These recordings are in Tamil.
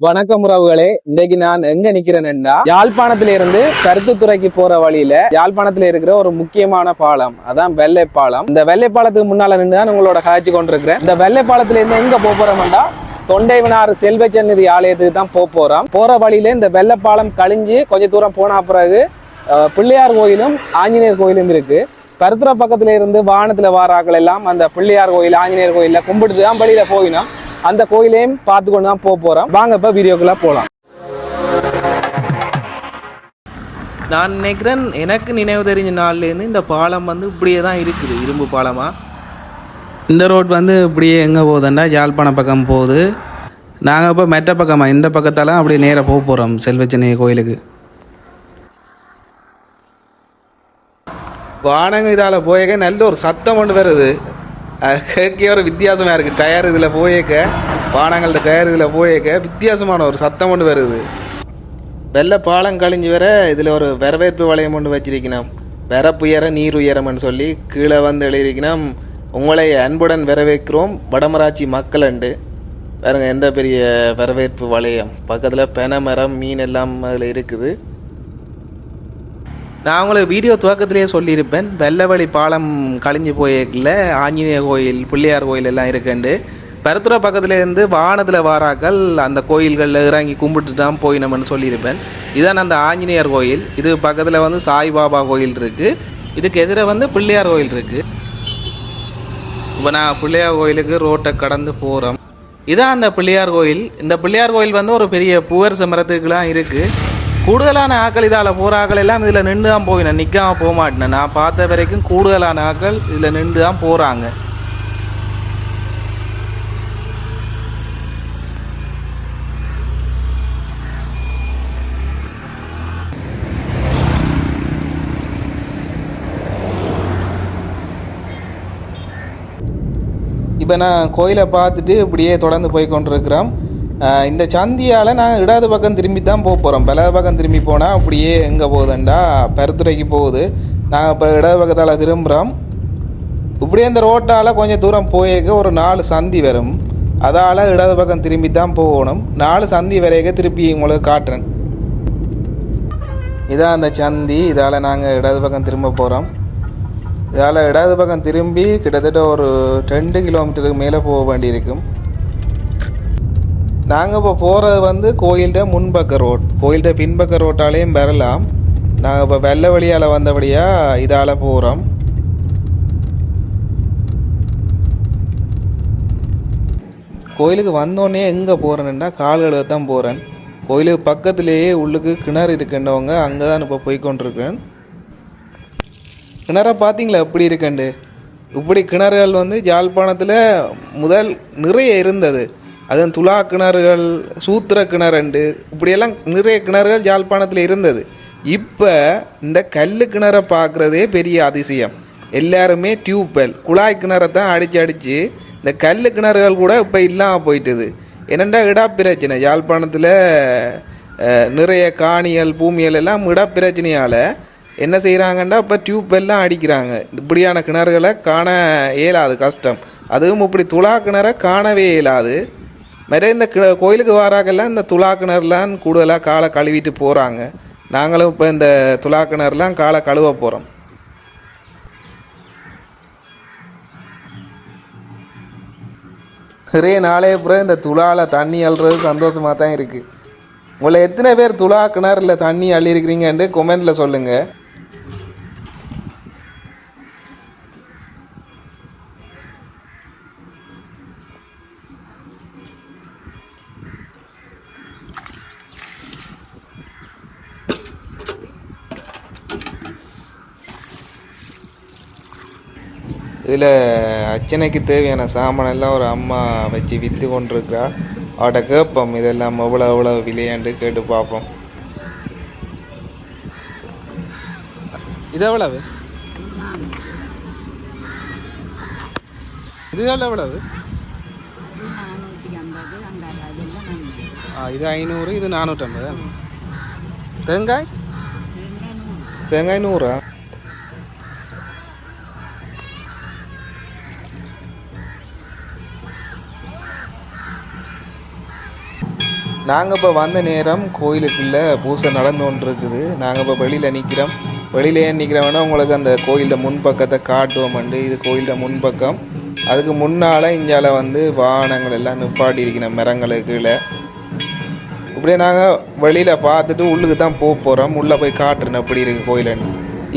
வணக்கம் உறவுகளே. இன்னைக்கு நான் எங்க நிக்கிறேன்னா யாழ்ப்பாணத்துல இருந்து கருத்துத்துறைக்கு போற வழியில யாழ்ப்பாணத்துல இருக்கிற ஒரு முக்கியமான பாலம் அதான் வெள்ளை பாலம் இந்த வெள்ளை பாலத்துக்கு முன்னால நின்று தான் உங்களோட காய்ச்சி கொண்டிருக்கிறேன். இந்த வெள்ளை பாலத்துல இருந்து எங்க போறோம்டா போறோம்னா தொண்டைவனார் செல்வச்சந்நிதி ஆலயத்துக்கு தான் போக போறோம். போற வழியில இந்த வெள்ளை பாலம் கழிஞ்சு கொஞ்ச தூரம் போன பிறகு அஹ், பிள்ளையார் கோயிலும் ஆஞ்சநேயர் கோயிலும் இருக்கு. கருத்துற பக்கத்துல இருந்து வானத்துல வாராக்கள் எல்லாம் அந்த பிள்ளையார் கோயில் ஆஞ்சநேயர் கோயில கும்பிட்டு தான் வழியில போயினோம். அந்த கோயிலையும் பார்த்து கொண்டு தான் போக போறோம். வாங்க இப்ப வீடியோக்குள்ள போலாம். நான் நினைக்கிறேன் எனக்கு நினைவு தெரிஞ்ச நாள்லேருந்து இந்த பாலம் வந்து இப்படியே தான் இருக்குது இரும்பு பாலமா? இந்த ரோட் வந்து இப்படியே எங்கே போகுதுண்டா யாழ்ப்பாணம் பக்கம் போகுது. நாங்கள் இப்போ மெட்ட பக்கமா இந்த பக்கத்தால அப்படியே நேராக போக போகிறோம் செல்வச்சென்னை கோயிலுக்கு. வானங்க இதால் போயக்க நல்ல ஒரு சத்தம் ஒன்று வருது. கேட்கே ஒரு வித்தியாசமாக இருக்குது டயர் இதில் போயேக்க வானங்கள்ட்ட டயர் இதில் போயேக்க வித்தியாசமான ஒரு சத்தம் ஒன்று வருது. வெள்ளை பாலம் கழிஞ்சு வர இதில் ஒரு வரவேற்பு வளையம் ஒன்று வச்சிருக்கணும். வரப்புயர நீர் உயரம்னு சொல்லி கீழே வந்து எழுதியிருக்கணும். உங்களை அன்புடன் வரவேற்கிறோம். வடமராட்சி மக்கள் அண்டு பாருங்கள் எந்த பெரிய வரவேற்பு வளையம். பக்கத்தில் பெனமரம் மீன் எல்லாம் அதில் இருக்குது. நான் உங்களுக்கு வீடியோ துவக்கத்திலேயே சொல்லியிருப்பேன். வெள்ளவழி பாலம் கழிஞ்சு போயிருக்கல ஆஞ்சநேய கோயில் பிள்ளையார் கோயில் எல்லாம் இருக்குண்டு. பருத்துறை பக்கத்துலேருந்து வானத்தில் வாராக்கள் அந்த கோயில்களில் இறங்கி கும்பிட்டு தான் போயினோம்னு சொல்லியிருப்பேன். இதான் அந்த ஆஞ்சநேயர் கோயில். இது பக்கத்தில் வந்து சாய்பாபா கோயில் இருக்குது இதுக்கு எதிராக வந்து பிள்ளையார் கோயில் இருக்குது இப்போ நான் பிள்ளையார் கோயிலுக்கு ரோட்டை கடந்து போகிறோம் இதான் அந்த பிள்ளையார் கோயில். இந்த பிள்ளையார் கோயில் வந்து ஒரு பெரிய புவர் சமரத்துக்கெலாம் இருக்குது கூடுதலான ஆக்கள் இதால் போகிற ஆக்கள் எல்லாம் இதில் நின்று தான் போயினேன் நிற்காம போக மாட்டேன். நான் பார்த்த வரைக்கும் கூடுதலான ஆக்கள் இதில் நின்று தான் போகிறாங்க இப்போ நான் கோயிலை பார்த்துட்டு இப்படியே தொடர்ந்து போய் கொண்டிருக்கிறோம் இந்த சந்தியால் நான் இடது பக்கம் திரும்பி தான் போக போகிறோம் வலது பக்கம் திரும்பி போனால் அப்படியே எங்கே போகுதுண்டா? பருத்துரைக்கு போகுது. நாங்கள் இப்போ இடது பக்கத்தால் திரும்புகிறோம் இப்படியே இந்த ரோட்டால் கொஞ்சம் தூரம் போயிருக்க ஒரு நாலு சந்தி வரும். அதால் இடது பக்கம் திரும்பி தான் போகணும். நாலு சந்தி வரைக்க திருப்பி உங்களுக்கு காட்டுறேன். இதான் அந்த சந்தி. இதால் நாங்கள் இடது பக்கம் திரும்ப போகிறோம் இதால் இடது பக்கம் திரும்பி கிட்டத்தட்ட ஒரு ரெண்டு கிலோமீட்டருக்கு மேலே போக வேண்டியிருக்கும். நாங்கள் இப்போ போகிறது வந்து கோயில்கிட்ட முன்பக்க ரோட் கோயில்கிட்ட பின்பக்க ரோட்டாலேயும் வரலாம். நாங்கள் இப்போ வெள்ளை வழியால் வந்தபடியாக இதால் போகிறோம் கோயிலுக்கு வந்தோடனே எங்கே போகிறேன்னா கால் தான் போகிறேன் கோயிலுக்கு பக்கத்துலேயே உள்ளுக்கு கிணறு இருக்குன்றவங்க அங்கே தான் இப்போ போய்க்கொண்டிருக்கேன். கிணறை பார்த்தீங்களா எப்படி இருக்கண்டு? இப்படி கிணறுகள் வந்து யாழ்ப்பாணத்தில் முதல் நிறைய இருந்தது. அதுவும் துலா கிணறுகள் சூத்திர கிணறுண்டு இப்படியெல்லாம் நிறைய கிணறுகள் யாழ்ப்பாணத்தில் இருந்தது. இப்போ இந்த கல் கிணறை பார்க்குறதே பெரிய அதிசயம். எல்லாருமே டியூப்வெல் குழாய் கிணறை தான் அடித்து அடித்து இந்த கல் கிணறுகள் கூட இப்போ இல்லாமல் போயிட்டுது. என்னென்னா இடா பிரச்சனை யாழ்ப்பாணத்தில் நிறைய காணிகள் பூமிகள் எல்லாம் இடப்பிரச்சனையால் என்ன செய்கிறாங்கன்னா இப்போ டியூப்வெல்லாம் அடிக்கிறாங்க. இப்படியான கிணறுகளை காண இயலாது கஷ்டம். அதுவும் இப்படி துலா கிணறை காணவே இயலாது. நிறைய இந்த கி கோயிலுக்கு வராங்கெல்லாம் இந்த துலா கிணறுலாம் கூடுதலாக காலை கழுவிட்டு போகிறாங்க நாங்களும் இப்போ இந்த துலா கிணறுலாம் காலை கழுவ போகிறோம் நிறைய நாளே அப்புறம் இந்த துலாவில் தண்ணி அள்ளுறது சந்தோஷமாக தான் இருக்குது உங்களை எத்தனை பேர் துலா கிணறுல தண்ணி அள்ளியிருக்கிறீங்கன்ட்டு கொமெண்டில் சொல்லுங்கள் இதில் அர்ச்சனைக்கு தேவையான சாமான் எல்லாம் ஒரு அம்மா வச்சு விற்று கொண்டிருக்கிறா. அவட்ட கேட்போம் இதெல்லாம் எவ்வளோ எவ்வளோ விலையாண்டு? கேட்டு பார்ப்போம். இது எவ்வளவு? இது எவ்வளவு? இது ஐநூறு இது நானூற்றம்பது. தேங்காய்? தேங்காய் நூறா? நாங்கள் இப்போ வந்த நேரம் கோயிலுக்குள்ளே பூசை நடந்து கொண்டு இருக்குது நாங்கள் இப்போ வெளியில் நிற்கிறோம் வெளியில ஏன் நிற்கிறோம்னா உங்களுக்கு அந்த கோயிலில் முன்பக்கத்தை காட்டுவோம்ண்டு இது கோயிலில் முன்பக்கம். அதுக்கு முன்னால் இங்கால வந்து வாகனங்கள் எல்லாம் நிப்பாட்டி இருக்கிறோம் மரங்களுக்கு கீழே. இப்படியே நாங்கள் வெளியில் பார்த்துட்டு உள்ளுக்கு தான் போக போகிறோம் உள்ளே போய் காட்டுறேன் எப்படி இருக்குது கோயிலுன்னு.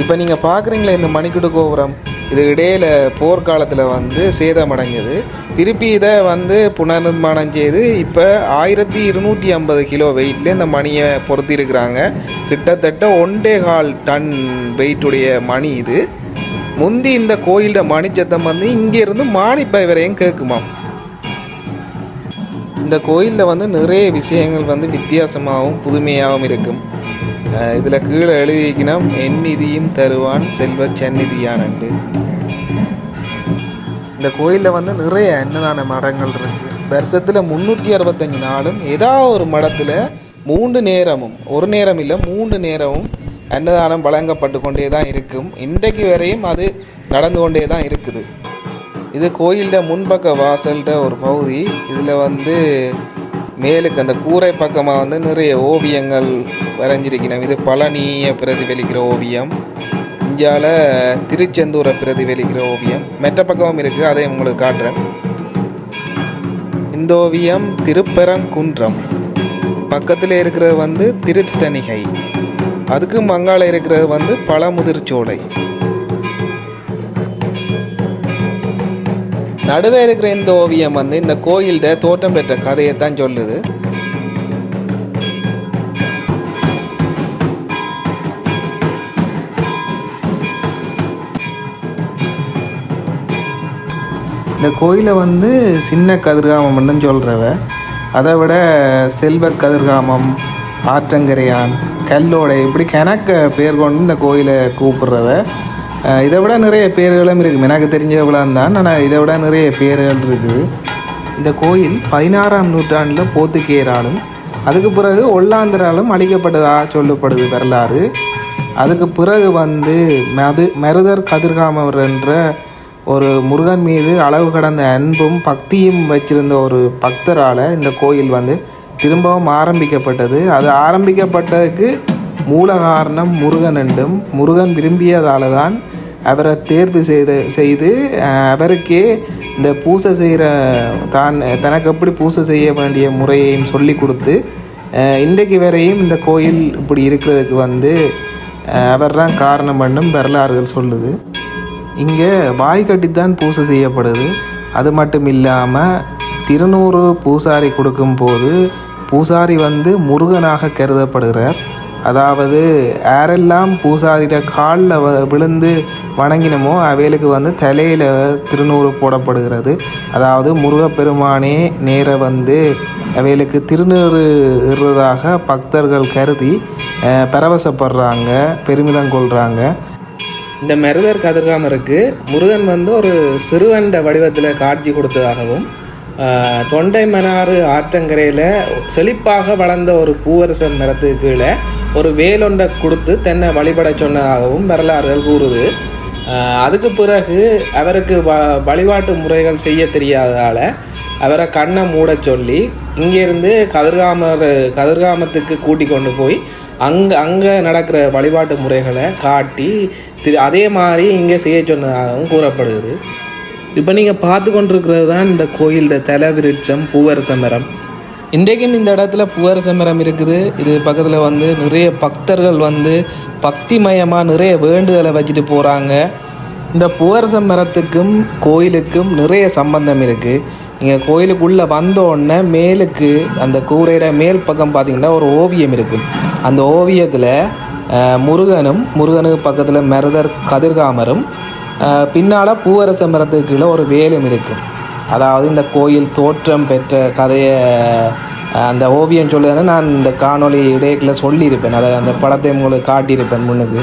இப்போ நீங்கள் பார்க்குறீங்களே இந்த மணிக்கூட கோபுரம்? இது இடையில போர்க்காலத்தில் வந்து சேதமடைஞ்சது திருப்பி இதை வந்து புனர்நிர்மாணம் செய்து இப்போ ஆயிரத்தி இருநூற்றி ஐம்பது கிலோ வெயிட்ல இந்த மணியை பொருத்திருக்கிறாங்க கிட்டத்தட்ட ஒன்றே கால் டன் வெயிட்டுடைய மணி இது. முந்தி இந்த கோயிலோட மணிச்சத்தம் வந்து இங்கேருந்து மானிப்பை வரையும் கேட்குமாம். இந்த கோயிலில் வந்து நிறைய விஷயங்கள் வந்து வித்தியாசமாகவும் புதுமையாகவும் இருக்கும். இதில் கீழே எழுதிக்கணும் என் நிதியும் தருவான் செல்வ சந்நிதியானண்டு இந்த கோயிலில் வந்து நிறைய அன்னதான மடங்கள் இருக்குது வருஷத்தில் முந்நூற்றி அறுபத்தஞ்சு நாளும் ஏதாவது ஒரு மடத்தில் மூன்று நேரமும் ஒரு நேரம் இல்லை மூன்று நேரமும் அன்னதானம் வழங்கப்பட்டு கொண்டே தான் இருக்கும். இன்றைக்கு வரையும் அது நடந்து கொண்டே தான் இருக்குது. இது கோயிலில் முன்பக்க வாசல்கிட்ட ஒரு பகுதி. இதில் வந்து மேலுக்கு அந்த கூரை பக்கமாக வந்து நிறைய ஓவியங்கள் வரைஞ்சிருக்கணும் இது பழனியை பிரதிபலிக்கிற ஓவியம் இந்தியாவில் திருச்செந்தூரை பிரதிபலிக்கிற ஓவியம் மெட்ட பக்கமும் இருக்குது அதையும் உங்களுக்கு காட்டுறேன். இந்த ஓவியம் திருப்பரங்குன்றம். பக்கத்தில் இருக்கிறது வந்து திருத்தணிகை. அதுக்கு மங்கால இருக்கிறது வந்து பழமுதிர்ச்சோலை. நடுவே இருக்கிற இந்த ஓவியம் வந்து இந்த கோயில்ட தோட்டம் பெற்ற கதையை தான் சொல்லுது. இந்த கோயிலை வந்து சின்ன கதிர்காமம்னு சொல்கிறவ அதை விட செல்வ கதிர்காமம் ஆற்றங்கரையான் கல்லோடை இப்படி கணக்க பேர் கொண்டு இந்த கோயிலை கூப்பிடுறவ. இதை விட நிறைய பேர்களும் இருக்குது. எனக்கு தெரிஞ்சவளான் தான். ஆனால் இதை விட நிறைய பேர்கள் இருக்குது. இந்த கோயில் பதினாறாம் நூற்றாண்டில் போத்துக்கேராலும் அதுக்கு பிறகு ஒல்லாந்தராலும் அழிக்கப்பட்டதாக சொல்லப்படுது வரலாறு. அதுக்கு பிறகு வந்து மது மருதர் கதிர்காமவர் என்ற ஒரு முருகன் மீது அளவு கடந்த அன்பும் பக்தியும் வச்சிருந்த ஒரு பக்தரால் இந்த கோயில் வந்து திரும்பவும் ஆரம்பிக்கப்பட்டது. அது ஆரம்பிக்கப்பட்டதுக்கு மூல காரணம் முருகன் என்றும் முருகன் விரும்பியதால தான் அவரை தேர்வு செய்த செய்து அவருக்கே இந்த பூசை செய்கிற தான் தனக்கு எப்படி பூசை செய்ய வேண்டிய முறையையும் சொல்லி கொடுத்து இன்றைக்கு வரையும் இந்த கோயில் இப்படி இருக்கிறதுக்கு வந்து அவர் தான் காரணம் பண்ணும் வரலாறுகள் சொல்லுது. இங்கே வாய் கட்டித்தான் பூசை செய்யப்படுது. அது மட்டும் இல்லாமல் திருநூறு பூசாரி கொடுக்கும்போது பூசாரி வந்து முருகனாக கருதப்படுகிறார். அதாவது யாரெல்லாம் பூசாரிட காலில் வ விழுந்து வணங்கினமோ அவைகளுக்கு வந்து தலையில் திருநூறு போடப்படுகிறது. அதாவது முருகப்பெருமானே நேர வந்து அவைகளுக்கு திருநூறு இடுறதாக பக்தர்கள் கருதி பரவசப்படுறாங்க பெருமிதம் கொள்கிறாங்க இந்த மருதர் கதிர்காமருக்கு முருகன் வந்து ஒரு சிறுவண்ட வடிவத்தில் காட்சி கொடுத்ததாகவும் தொண்டை மனாறு ஆற்றங்கரையில் செழிப்பாக வளர்ந்த ஒரு பூவரசன் மரத்துக்கு கீழே ஒரு வேலொன்றை கொடுத்து தென்னை வழிபட சொன்னதாகவும் வரலாறுகள் கூறுது. அதுக்கு பிறகு அவருக்கு வ வழிபாட்டு முறைகள் செய்ய தெரியாததால் அவரை கண்ணை மூடச் சொல்லி இங்கேருந்து கதிர்காமர் கதிர்காமத்துக்கு கூட்டி கொண்டு போய் அங்கே அங்கே நடக்கிற வழிபாட்டு முறைகளை காட்டி திரு அதே மாதிரி இங்கே செய்ய சொன்னதாகவும் கூறப்படுகிறது. இப்போ நீங்கள் பார்த்து கொண்டிருக்கிறது தான் இந்த கோயிலோட தல விருட்சம் பூவரச மரம் இன்றைக்கும் இந்த இடத்துல புவர் மரம் இருக்குது. இது பக்கத்தில் வந்து நிறைய பக்தர்கள் வந்து பக்திமயமாக நிறைய வேண்டுதலை வச்சுட்டு போகிறாங்க இந்த புவரசம் மரத்துக்கும் கோயிலுக்கும் நிறைய சம்பந்தம் இருக்குது நீங்கள் கோயிலுக்குள்ளே வந்த உடனே மேலுக்கு அந்த கூரையிட மேல் பக்கம் பார்த்தீங்கன்னா ஒரு ஓவியம் இருக்குது அந்த ஓவியத்தில் முருகனும் முருகனுக்கு பக்கத்தில் மருதர் கதிர்காமரும் பின்னால் பூவரச மரத்துக்கு கீழே ஒரு வேலும் இருக்குது அதாவது இந்த கோயில் தோற்றம் பெற்ற கதையை அந்த ஓவியம் சொல்லுதுன்னா நான் இந்த காணொளி இடையில சொல்லியிருப்பேன். அதை அந்த படத்தை உங்களுக்கு காட்டியிருப்பேன் முன்னுக்கு.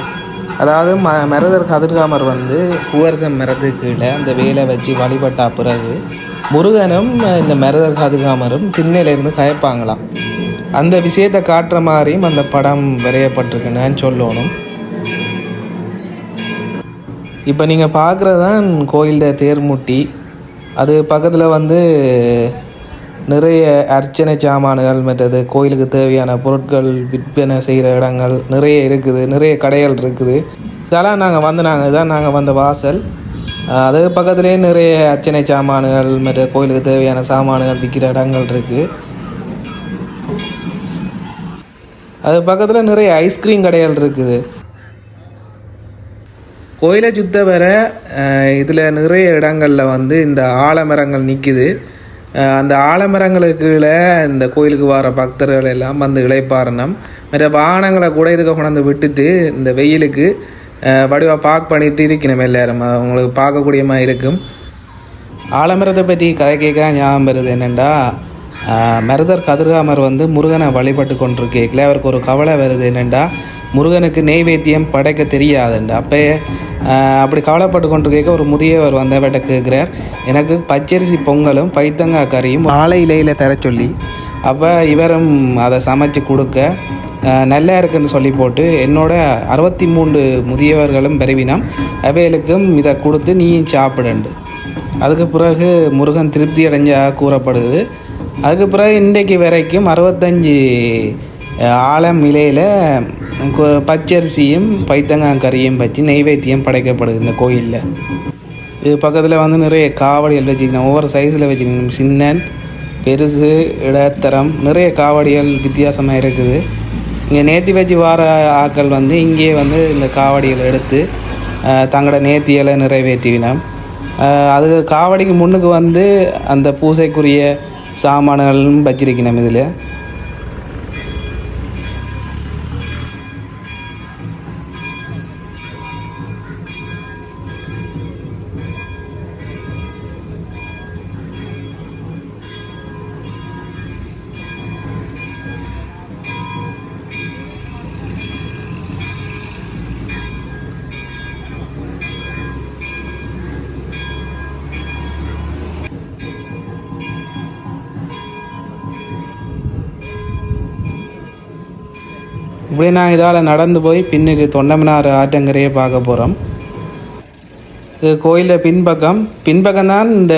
அதாவது ம மரதர் கதிர்காமர் வந்து பூவரசன் மரத்துக்கு கீழே அந்த வேலை வச்சு வழிபட்ட பிறகு முருகனும் இந்த மரதர் கதிர்காமரும் திண்ணையிலேருந்து கயப்பாங்களாம். அந்த விஷயத்தை காட்டுற மாதிரியும் அந்த படம் வரையப்பட்டிருக்குன்னு சொல்லணும். இப்போ நீங்கள் பார்க்குறது தான் கோயிலில் தேர்முட்டி. அது பக்கத்தில் வந்து நிறைய அர்ச்சனை சாமான்கள் மற்றது கோயிலுக்கு தேவையான பொருட்கள் விற்பனை செய்கிற இடங்கள் நிறைய இருக்குது நிறைய கடைகள் இருக்குது. இதெல்லாம் நாங்கள் வந்து நாங்கள் இதான் நாங்கள் வந்த வாசல். அது பக்கத்துலேயே நிறைய அர்ச்சனை சாமான்கள் மற்ற கோயிலுக்கு தேவையான சாமான்கள் விற்கிற இடங்கள் இருக்குது அது பக்கத்தில் நிறைய ஐஸ்கிரீம் கடைகள் இருக்குது. கோயிலை சுத்த வர இதில் நிறைய இடங்களில் வந்து இந்த ஆலமரங்கள் நிற்கிது அந்த ஆலமரங்களுக்கு கீழே இந்த கோயிலுக்கு வர பக்தர்கள் எல்லாம் வந்து இளைப்பாறணும். மற்ற வாகனங்களை கூட இதுக்கு கொண்டாந்து விட்டுட்டு இந்த வெயிலுக்கு வடிவாக பார்க் பண்ணிட்டு இருக்கணும் எல்லாரும். அவங்களுக்கு மாதிரி இருக்கும். ஆலமரத்தை பற்றி கதை கேட்க ஞாபகம் வருது என்னென்னா மருதர் கதிர்காமர் வந்து முருகனை வழிபட்டு கொண்டிருக்கேக்கில் அவருக்கு ஒரு கவலை வருது என்னென்னா முருகனுக்கு நெய்வேத்தியம் படைக்க தெரியாதுண்டு. அப்போ அப்படி கவலைப்பட்டு கொண்டு கேட்க ஒரு முதியவர் வந்தவர்கிட்ட கேட்குறார் எனக்கு பச்சரிசி பொங்கலும் பைத்தங்காய் கறியும் ஆலை இலையில் தர சொல்லி அப்போ இவரும் அதை சமைச்சு கொடுக்க நல்லா இருக்குன்னு சொல்லி போட்டு என்னோட அறுபத்தி மூன்று முதியவர்களும் பெருவினம் அவைகளுக்கும் இதை கொடுத்து நீயும் சாப்பிடுண்டு. அதுக்கு பிறகு முருகன் திருப்தி அடைஞ்சா கூறப்படுது. அதுக்கு பிறகு இன்றைக்கு வரைக்கும் அறுபத்தஞ்சி ஆலம் இலையில் பச்சரிசியும் பைத்தங்காய் கறியும் வச்சு நெய்வேத்தியம் படைக்கப்படுது இந்த கோயிலில். இது பக்கத்தில் வந்து நிறைய காவடிகள் வச்சுக்கணும் ஒவ்வொரு சைஸில் வச்சுக்கணும் சின்னன் பெருசு இடத்தரம் நிறைய காவடிகள் வித்தியாசமாக இருக்குது. இங்கே நேர்த்தி வச்சு வார ஆட்கள் வந்து இங்கேயே வந்து இந்த காவடிகளை எடுத்து தங்களோட நேர்த்திகளை நிறைவேற்றினோம் அது காவடிக்கு முன்னுக்கு வந்து அந்த பூசைக்குரிய சாமான்களும் வச்சிருக்கணும் இதில். இப்படி நான் இதால் நடந்து போய் பின்னுக்கு தொண்டமனார் ஆற்றங்கரையை பார்க்க போகிறோம் இது கோயிலில் பின்பக்கம். பின்பக்கம் தான் இந்த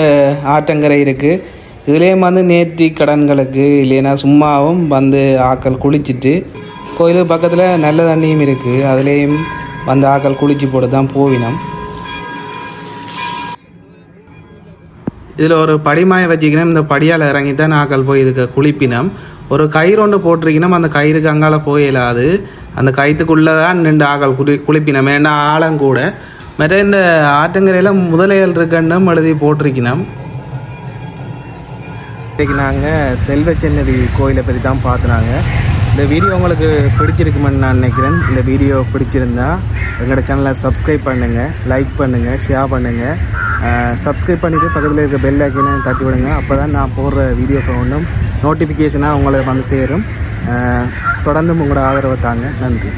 ஆற்றங்கரை இருக்குது இதுலேயும் வந்து நேர்த்தி கடன்களுக்கு இல்லைன்னா சும்மாவும் வந்து ஆக்கள் குளிச்சுட்டு கோயிலுக்கு பக்கத்தில் நல்ல தண்ணியும் இருக்குது அதுலேயும் வந்து ஆக்கள் குளிச்சு போட்டு தான் போவினோம். இதில் ஒரு படிமாயை வச்சுக்கணும் இந்த படியால் இறங்கி தான் ஆக்கள் போய் இதுக்கு குளிப்பினம். ஒரு கயிறு ஒன்று போட்டிருக்கணும் அந்த கயிறுக்கு அங்கால போயிடாது அந்த கயிற்றுக்குள்ளே தான் நின்று ஆகல் குளி குளிப்பினம். ஏன்னா ஆழம் கூட. மற்ற இந்த ஆற்றங்கரையில் முதலைகள் இருக்குன்னு எழுதி போட்டிருக்கணும் இன்றைக்கி நாங்கள் செல்வச்சென்னதி கோயிலை பற்றி தான் பார்த்துனாங்க இந்த வீடியோ உங்களுக்கு பிடிச்சிருக்குமென்னு நான் நினைக்கிறேன். இந்த வீடியோ பிடிச்சிருந்தா எங்களோட சேனலை சப்ஸ்கிரைப் பண்ணுங்கள் லைக் பண்ணுங்கள் ஷேர் பண்ணுங்கள் சப்ஸ்கிரைப் பண்ணிவிட்டு பக்கத்தில் இருக்க பெல் ஐக்கனை தட்டி விடுங்க. அப்போ தான் நான் போடுற வீடியோஸ் ஒன்றும் நோட்டிஃபிகேஷனாக உங்களை வந்து சேரும். தொடர்ந்தும் தொடர்ந்து உங்களோட ஆதரவை தாங்க. நன்றி.